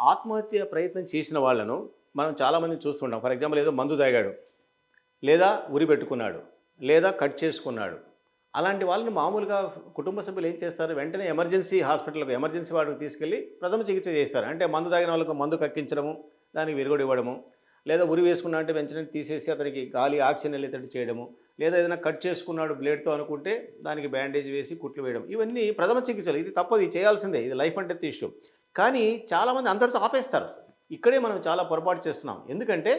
ఆత్మహత్య ప్రయత్నం చేసిన వాళ్ళను మనం చాలామంది చూస్తుంటాం. ఫర్ ఎగ్జాంపుల్ ఏదో మందు తాగాడు లేదా ఉరి పెట్టుకున్నాడు లేదా కట్ చేసుకున్నాడు. అలాంటి వాళ్ళని మామూలుగా కుటుంబ సభ్యులు ఏం చేస్తారు? వెంటనే ఎమర్జెన్సీ హాస్పిటల్కి ఎమర్జెన్సీ వాడికి తీసుకెళ్ళి ప్రథమ చికిత్స చేస్తారు. అంటే మందు తాగిన వాళ్ళకు మందు కక్కించడము దానికి విరుగుడు ఇవ్వడము లేదా ఉరి వేసుకున్నా అంటే వెంటనే తీసేసి అతనికి గాలి ఆక్సిజన్ వెళ్ళేటట్టు చేయడము లేదా ఏదైనా కట్ చేసుకున్నాడు బ్లేడ్తో అనుకుంటే దానికి బ్యాండేజ్ వేసి కుట్లు వేయడం. ఇవన్నీ ప్రథమ చికిత్సలు. ఇది తప్పది. చేయాల్సిందే. ఇది లైఫ్ అంటే ఇష్యూ. కానీ చాలామంది అందరితో ఆపేస్తారు. ఇక్కడే మనం చాలా పొరపాటు చేస్తున్నాం. ఎందుకంటే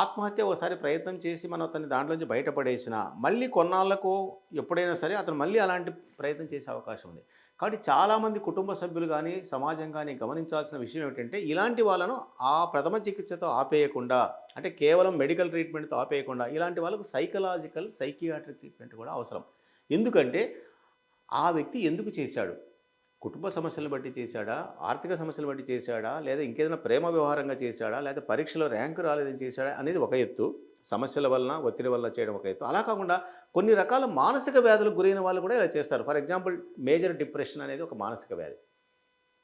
ఆత్మహత్య ఒకసారి ప్రయత్నం చేసి మనం అతన్ని దాంట్లోంచి బయటపడేసిన మళ్ళీ కొన్నాళ్ళకు ఎప్పుడైనా సరే అతను మళ్ళీ అలాంటి ప్రయత్నం చేసే అవకాశం ఉంది. కాబట్టి చాలామంది కుటుంబ సభ్యులు కానీ సమాజం కానీ గమనించాల్సిన విషయం ఏమిటంటే ఇలాంటి వాళ్ళను ఆ ప్రథమ చికిత్సతో ఆపేయకుండా అంటే కేవలం మెడికల్ ట్రీట్మెంట్తో ఆపేయకుండా ఇలాంటి వాళ్ళకు సైకలాజికల్ సైకియాట్రిక్ ట్రీట్మెంట్ కూడా అవసరం. ఎందుకంటే ఆ వ్యక్తి ఎందుకు చేశాడు? కుటుంబ సమస్యలు బట్టి చేశాడా? ఆర్థిక సమస్యలు బట్టి చేశాడా? లేదా ఇంకేదైనా ప్రేమ వ్యవహారంగా చేశాడా? లేదా పరీక్షలో ర్యాంకు రాలేదని చేశాడా? అనేది ఒక ఎత్తు. సమస్యల వలన ఒత్తిడి వల్ల చేయడం ఒక ఎత్తు. అలా కాకుండా కొన్ని రకాల మానసిక వ్యాధులకు గురైన వాళ్ళు కూడా ఇలా చేస్తారు. ఫర్ ఎగ్జాంపుల్ మేజర్ డిప్రెషన్ అనేది ఒక మానసిక వ్యాధి.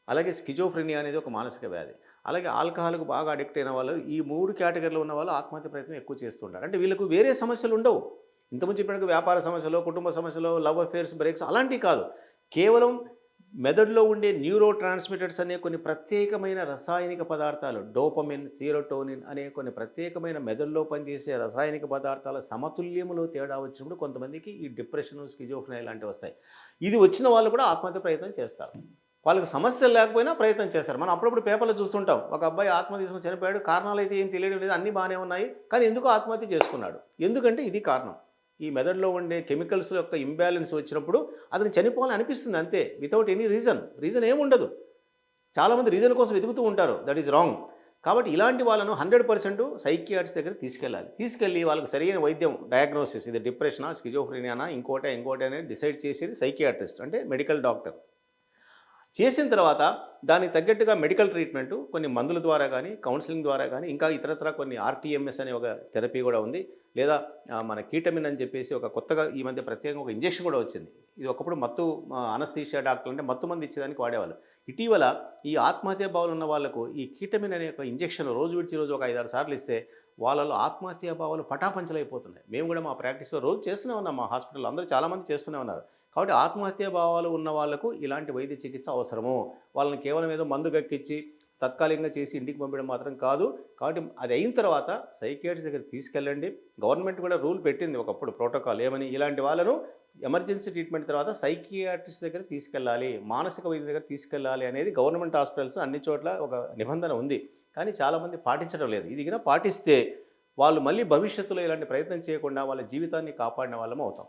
అలాగే స్కిజోఫ్రెనియా అనేది ఒక మానసిక వ్యాధి. అలాగే ఆల్కహాల్కు బాగా అడిక్ట్ అయిన వాళ్ళు ఈ మూడు కేటగిరీలో ఉన్న వాళ్ళు ఆత్మహత్య ప్రయత్నం ఎక్కువ చేస్తుంటారు. అంటే వీళ్ళకు వేరే సమస్యలు ఉండవు. ఇంతకుముందు చెప్పినట్టు వ్యాపార సమస్యలు కుటుంబ సమస్యలు లవ్ అఫేర్స్ బ్రేక్స్ అలాంటివి కాదు. కేవలం మెదడులో ఉండే న్యూరో ట్రాన్స్మిటర్స్ అనే కొన్ని ప్రత్యేకమైన రసాయనిక పదార్థాలు డోపమిన్ సీరోటోనిన్ అనే కొన్ని ప్రత్యేకమైన మెదడులో పనిచేసే రసాయనిక పదార్థాల సమతుల్యములో తేడా వచ్చినప్పుడు కొంతమందికి ఈ డిప్రెషన్ స్కిజోఫ్రెనియా ఇలాంటివి వస్తాయి. ఇది వచ్చిన వాళ్ళు కూడా ఆత్మహత్య ప్రయత్నం చేస్తారు. వాళ్ళకి సమస్యలు లేకపోయినా ప్రయత్నం చేస్తారు. మనం అప్పుడప్పుడు పేపర్లో చూస్తుంటాం. ఒక అబ్బాయి ఆత్మహత్య తీసుకుని చనిపోయాడు. కారణాలు అయితే ఏం తెలియడం లేదు. అన్నీ బాగానే ఉన్నాయి. కానీ ఎందుకు ఆత్మహత్య చేసుకున్నాడు? ఎందుకంటే ఇది కారణం. ఈ మెదడులో ఉండే కెమికల్స్ యొక్క ఇంబ్యాలెన్స్ వచ్చినప్పుడు అతను చనిపోవాలని అనిపిస్తుంది అంతే. వితౌట్ ఎనీ రీజన్ రీజన్ ఏముండదు చాలామంది రీజన్ కోసం వెతుకుతూ ఉంటారు. దట్ ఈజ్ రాంగ్ కాబట్టి ఇలాంటి వాళ్ళను హండ్రెడ్ పర్సెంట్ సైకియాట్రిస్ట్ దగ్గర తీసుకెళ్ళాలి. తీసుకెళ్ళి వాళ్ళకి సరైన వైద్యం డయాగ్నోసిస్ ఇది డిప్రెషనా స్కిజోఫ్రీనియానా ఇంకోటే ఇంకోటే అనేది డిసైడ్ చేసేది సైకియాట్రిస్ట్ అంటే మెడికల్ డాక్టర్ చేసిన తర్వాత దానికి తగ్గట్టుగా మెడికల్ ట్రీట్మెంట్ కొన్ని మందుల ద్వారా కానీ కౌన్సిలింగ్ ద్వారా కానీ ఇంకా ఇతరత్ర కొన్ని ఆర్టీఎంఎస్ అనే ఒక థెరపీ కూడా ఉంది. లేదా మన కీటమిన్ అని చెప్పేసి ఒక కొత్తగా ఈ మధ్య ప్రత్యేకంగా ఒక ఇంజెక్షన్ కూడా వచ్చింది. ఇది ఒకప్పుడు మత్తు అనస్థీషియా డాక్టర్లు అంటే మత్తు మంది ఇచ్చేదానికి వాడేవాళ్ళు. ఇటీవల ఈ ఆత్మహత్య భావాలు ఉన్న వాళ్ళకు ఈ కీటమిన్ అనే ఒక ఇంజెక్షన్ రోజు విడిచి రోజు ఒక ఐదారు సార్లు ఇస్తే వాళ్ళలో ఆత్మహత్య భావాలు పటాపంచలైపోతున్నాయి. మేము కూడా మా ప్రాక్టీస్లో రోజు చేస్తూనే ఉన్నాం. మా హాస్పిటల్లో అందరూ చాలామంది చేస్తూనే ఉన్నారు. కాబట్టి ఆత్మహత్య భావాలు ఉన్న వాళ్ళకు ఇలాంటి వైద్య చికిత్స అవసరము. వాళ్ళని కేవలం ఏదో మందు గక్కిచ్చి తత్కాలికంగా చేసి ఇంటికి పంపించడం మాత్రం కాదు. కాబట్టి అది అయిన తర్వాత సైకియాట్రిస్ట్ దగ్గర తీసుకెళ్ళండి. గవర్నమెంట్ కూడా రూల్ పెట్టింది ఒకప్పుడు ప్రోటోకాల్ ఏమని. ఇలాంటి వాళ్ళను ఎమర్జెన్సీ ట్రీట్మెంట్ తర్వాత సైకియాట్రిస్ట్ దగ్గర తీసుకెళ్ళాలి. మానసిక వైద్యం దగ్గర తీసుకెళ్ళాలి అనేది గవర్నమెంట్ హాస్పిటల్స్ అన్ని చోట్ల ఒక నిబంధన ఉంది. కానీ చాలామంది పాటించడం లేదు. ఇది పాటిస్తే వాళ్ళు మళ్ళీ భవిష్యత్తులో ఇలాంటి ప్రయత్నం చేయకుండా వాళ్ళ జీవితాన్ని కాపాడిన వాళ్ళం అవుతాం.